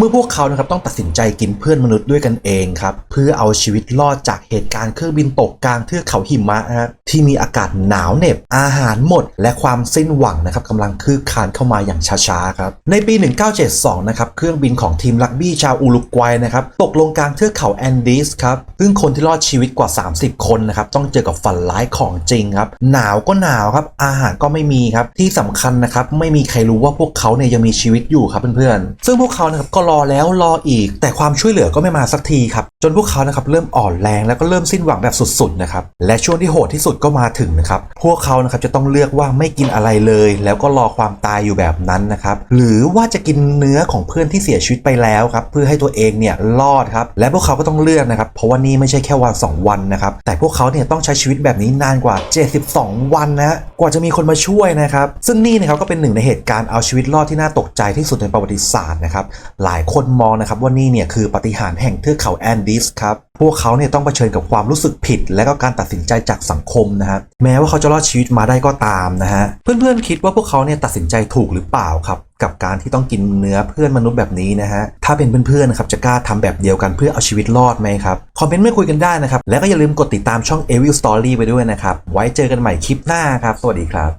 เมื่อพวกเขานะครับต้องตัดสินใจกินเพื่อนมนุษย์ด้วยกันเองครับเพื่อเอาชีวิตรอดจากเหตุการณ์เครื่องบินตกกลางเทือกเขาหิมะนะครับที่มีอากาศหนาวเหน็บ อาหารหมด และความสิ้นหวังนะครับกำลังคืบคลานเข้ามาอย่างช้าๆครับในปี 1972 นะครับเครื่องบินของทีมรักบี้ชาวอุรุกวัยนะครับตกลงกลางเทือกเขาแอนดีสครับซึ่งคนที่รอดชีวิตกว่า 30 คนนะครับต้องเจอกับฝันร้ายของจริงครับหนาวก็หนาวครับอาหารก็ไม่มีครับที่สำคัญนะครับไม่มีใครรู้ว่าพวกเขาเนี่ยยังมีชีวิตอยู่ครับเพื่อนๆซึ่งพวกเขานะครับก็รอแล้วรออีก แต่ความช่วยเหลือก็ไม่มาสักทีครับ จนพวกเขานะครับเริ่มอ่อนแรงแล้วก็เริ่มสิ้นหวังแบบสุดๆนะครับและช่วงที่โหดที่สุดก็มาถึงนะครับพวกเขานะครับจะต้องเลือกว่าไม่กินอะไรเลย แล้วก็รอความตายอยู่แบบนั้นนะครับหรือว่าจะกินเนื้อของเพื่อนที่เสียชีวิตไปแล้วครับเพื่อให้ตัวเองเนี่ยรอดครับและพวกเขาก็ต้องเลือกนะครับเพราะว่านี่ไม่ใช่แค่วันสองวันนะครับแต่พวกเขาเนี่ยต้องใช้ชีวิตแบบนี้นานกว่า 72 วันนะกว่าจะมีคนมาช่วยนะครับซึ่งนี่นะครับก็เป็นหนึ่งในเหตุการณ์เอาชีวิตรอดที่น่าตกใจที่สุดในประวัติศาสตร์นะครับหลายคนมองนะครับว่านี่เนี่ยคือปฏิหารแห่งเทือกเขาแอนดีสครับ พวกเขาเนี่ยต้องเผชิญกับความรู้สึกผิด และก็การตัดสินใจจากสังคมนะครับแม้ว่าเขาจะรอดชีวิตมาได้ก็ตามนะฮะเพื่อนๆคิดว่าพวกเขาเนี่ยตัดสินใจถูกหรือเปล่าครับกับการที่ต้องกินเนื้อเพื่อนมนุษย์แบบนี้นะฮะ ถ้าเป็นเพื่อนๆนะครับจะกล้าทำแบบเดียวกันเพื่อเอาชีวิตรอดไหมครับ คอมเมนต์ไม่คุยกันได้นะครับ แล้วก็อย่าลืมกดติดตามช่อง Evil Story ไปด้วยนะครับ ไว้เจอกันใหม่คลิปหน้าครับ สวัสดีครับ